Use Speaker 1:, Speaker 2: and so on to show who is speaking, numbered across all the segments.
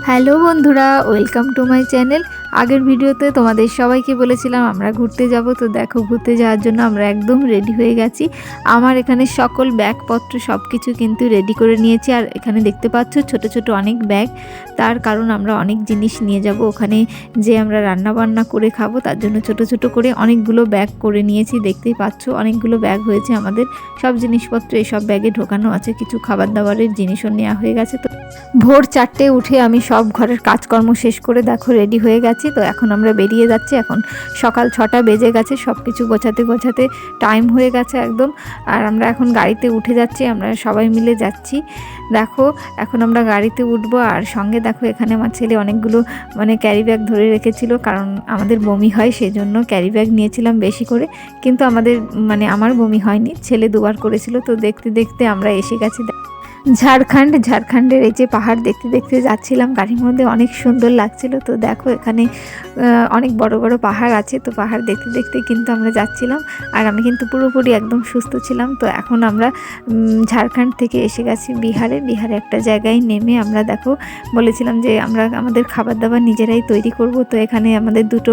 Speaker 1: Hello বন্ধুরা welcome to my channel আগের ভিডিওতে তোমাদের সবাইকে বলেছিলাম আমরা ঘুরতে যাব, তো দেখো ঘুরতে যাওয়ার জন্য আমরা একদম রেডি হয়ে গেছি। আমার এখানে সকল ব্যাগপত্র সব কিছু কিন্তু রেডি করে নিয়েছি, আর এখানে দেখতে পাচ্ছ ছোট ছোট অনেক ব্যাগ। তার কারণ আমরা অনেক জিনিস নিয়ে যাব, ওখানে যে আমরা রান্না বান্না করে খাব, তার জন্য ছোট ছোট করে অনেকগুলো ব্যাগ করে নিয়েছি। দেখতেই পাচ্ছ অনেকগুলো ব্যাগ হয়েছে আমাদের। সব জিনিসপত্র, এসব ব্যাগে ঢোকানো আছে, কিছু খাবার দাবারের জিনিসও নেওয়া হয়ে গেছে। তো ভোর চারটে উঠে আমি সব ঘরের কাজকর্ম শেষ করে, দেখো রেডি হয়ে গেছি। তো এখন আমরা বেরিয়ে যাচ্ছি। এখন সকাল ছটা বেজে গেছে সব কিছু গোছাতে গোছাতে টাইম হয়ে গেছে একদম। আর আমরা এখন গাড়িতে উঠে যাচ্ছি, আমরা সবাই মিলে যাচ্ছি। দেখো, এখন আমরা গাড়িতে উঠবো, আর সঙ্গে দেখো এখানে আমার ছেলে অনেকগুলো মানে ক্যারি ব্যাগ ধরে রেখেছিল, কারণ আমাদের বমি হয় সেই জন্য ক্যারি ব্যাগ নিয়েছিলাম বেশি করে। কিন্তু আমাদের মানে আমার বমি হয়নি, ছেলে দুবার করেছিল, তো দেখতে দেখতে আমরা এসে গেছি। ঝাড়খণ্ড, ঝাড়খণ্ডের এই যে পাহাড় দেখতে দেখতে যাচ্ছিলাম, গাড়ির মধ্যে অনেক সুন্দর লাগছিল। তো দেখো এখানে অনেক বড় বড় পাহাড় আছে, তো পাহাড় দেখতে দেখতে কিন্তু আমরা যাচ্ছিলাম। আর আমি কিন্তু পুরোপুরি একদম সুস্থ ছিলাম। তো এখন আমরা ঝাড়খণ্ড থেকে এসে গেছি বিহারে। বিহারে একটা জায়গায় নেমে আমরা দেখো, বলেছিলাম যে আমরা আমাদের খাবার দাবার নিজেরাই তৈরি করব। তো এখানে আমাদের দুটো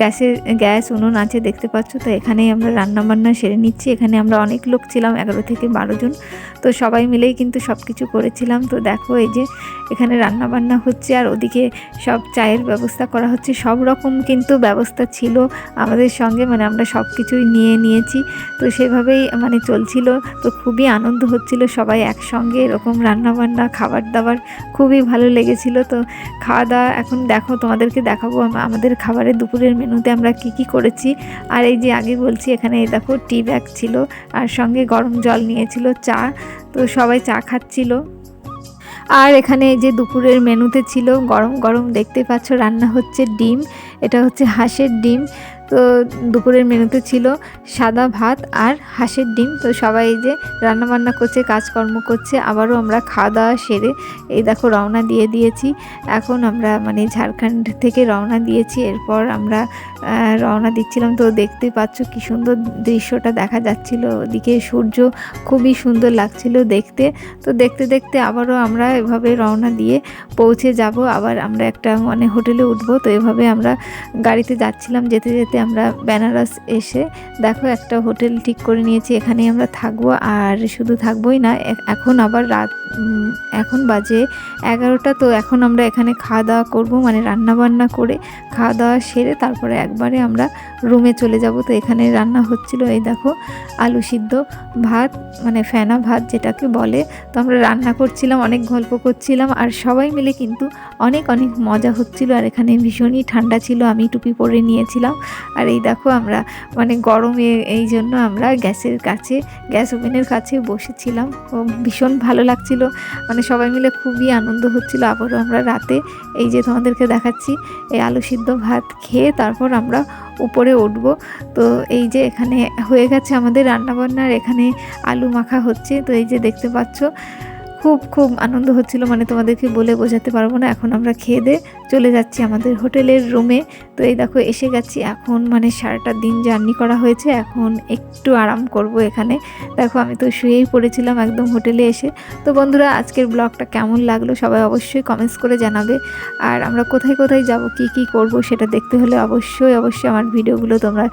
Speaker 1: গ্যাসের, গ্যাস উনুন আছে দেখতে পাচ্ছ। তো এখানেই আমরা রান্না বান্না সেরে নিচ্ছি। এখানে আমরা অনেক লোক ছিলাম, এগারো থেকে বারো জন। তো সবাই মিলেই কিন্তু সব কিছু করেছিলাম। তো দেখো, এই যে এখানে রান্না বান্না হচ্ছে আর ওদিকে সব চায়ের ব্যবস্থা করা হচ্ছে। সব রকম কিন্তু ব্যবস্থা ছিল আমাদের সঙ্গে মানে আমরা সব কিছুই নিয়ে নিয়েছি। তো সেভাবেই মানে চলছিল। তো খুবই আনন্দ হচ্ছিল সবাই একসঙ্গে, এরকম রান্না বান্না খাবার দাবার খুবই ভালো লেগেছিল। তো খাওয়া দাওয়া এখন দেখো, তোমাদেরকে দেখাবো আমাদের খাবারের দুপুরের মেনুতে আমরা কি কি করেছি। আর এই যে আগে বলছি, এখানে দেখো টি ব্যাগ ছিল, আর সঙ্গে গরম জল নিয়েছিল চা তো সবাই চা খাচ্ছিল। আর এখানে যে দুপুরের মেনুতে ছিল গরম গরম দেখতে পাচ্ছ রান্না হচ্ছে ডিম, এটা হচ্ছে হাঁসের ডিম। তো দুপুরের মেনুতে ছিল সাদা ভাত আর হাঁসের ডিম। তো সবাই যে রান্না বান্না করছে, কাজকর্ম করছে, আবারও আমরা খাওয়া দাওয়া সেরে এই দেখো রওনা দিয়ে দিয়েছি। এখন আমরা মানে ঝাড়খণ্ড থেকে রওনা দিয়েছি, এরপর আমরা রওনা দিচ্ছিলাম। তো দেখতে পাচ্ছ কি সুন্দর দৃশ্যটা দেখা যাচ্ছিল। ওদিকে সূর্য খুবই সুন্দর লাগছিল দেখতে। তো দেখতে দেখতে আবারও আমরা এভাবে রওনা দিয়ে পৌঁছে যাব। আবার আমরা একটা মানে হোটেলে উঠবো। তো এভাবে আমরা গাড়িতে যাচ্ছিলাম, যেতে যেতে আমরা বেনারস এসে দেখো একটা হোটেল ঠিক করে নিয়েছি এখানে আমরা থাকব। আর শুধু থাকবোই না এখন আবার রাত এখন বাজে এগারোটা, তো এখন আমরা এখানে খাওয়া দাওয়া করব মানে রান্না বান্না করে খাওয়া দাওয়া সেরে তারপরে একবারে আমরা রুমে চলে যাব। তো এখানে রান্না হচ্ছিল, এই দেখো, আলু সিদ্ধ ভাত মানে ফেনা ভাত যেটাকে বলে। তো আমরা রান্না করছিলাম, অনেক গল্প করছিলাম, আর সবাই মিলে কিন্তু অনেক অনেক মজা হচ্ছিল। আর এখানে ভীষণই ঠান্ডা ছিল, আমি টুপি পরে নিয়েছিলাম। আর এই দেখো, আমরা মানে গরমে এই জন্য আমরা গ্যাসের কাছে, গ্যাস ওভেনের কাছে বসেছিলাম। ও ভীষণ ভালো লাগছিল মানে সবাই মিলে খুবই আনন্দ হচ্ছিল। আবারও আমরা রাতে এই যে তোমাদেরকে দেখাচ্ছি, এই আলু সিদ্ধ ভাত খেয়ে তারপর আমরা উপরে উঠবো। তো এই যে এখানে হয়ে গেছে আমাদের রান্নাবান্নার এখানে আলু মাখা হচ্ছে। তো এই যে দেখতে পাচ্ছ, খুব খুব আনন্দ হচ্ছিল। মানে তোমাদেরকে বলে বোঝাতে পারব না। এখন আমরা খেয়ে দিয়ে চলে যাচ্ছি আমাদের হোটেলের রুমে। তো এই দেখো, এসে গেছি। এখন মানে সারাটা দিন জার্নি করা হয়েছে। এখন একটু আরাম করব এখানে। দেখো, আমি তো শুয়েই পড়েছিলাম একদম হোটেলে এসে। তো বন্ধুরা, আজকের ব্লগটা কেমন লাগল সবাই অবশ্যই কমেন্টস করে জানাবে। আর আমরা কোথায় কোথায় যাব, কি কি করব সেটা দেখতে হলে অবশ্যই অবশ্যই আমার ভিডিওগুলো তোমরা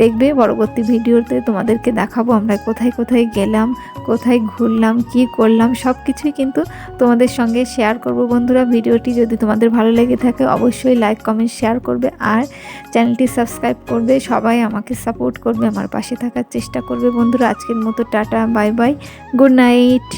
Speaker 1: দেখবে। পরবর্তী ভিডিওতে তোমাদেরকে দেখাবো আমরা কোথায় কোথায় গেলাম, কোথায় ঘুরলাম, কি করলাম সব কিছুই কিন্তু তোমাদের সঙ্গে শেয়ার করব। বন্ধুরা, ভিডিওটি যদি তোমাদের ভালো লেগে থাকে, অবশ্যই লাইক কমেন্ট শেয়ার করবে আর চ্যানেলটি সাবস্ক্রাইব করবে। সবাই আমাকে সাপোর্ট করবে, আমার পাশে থাকার চেষ্টা করবে। বন্ধুরা, আজকের মতো tata bye bye good night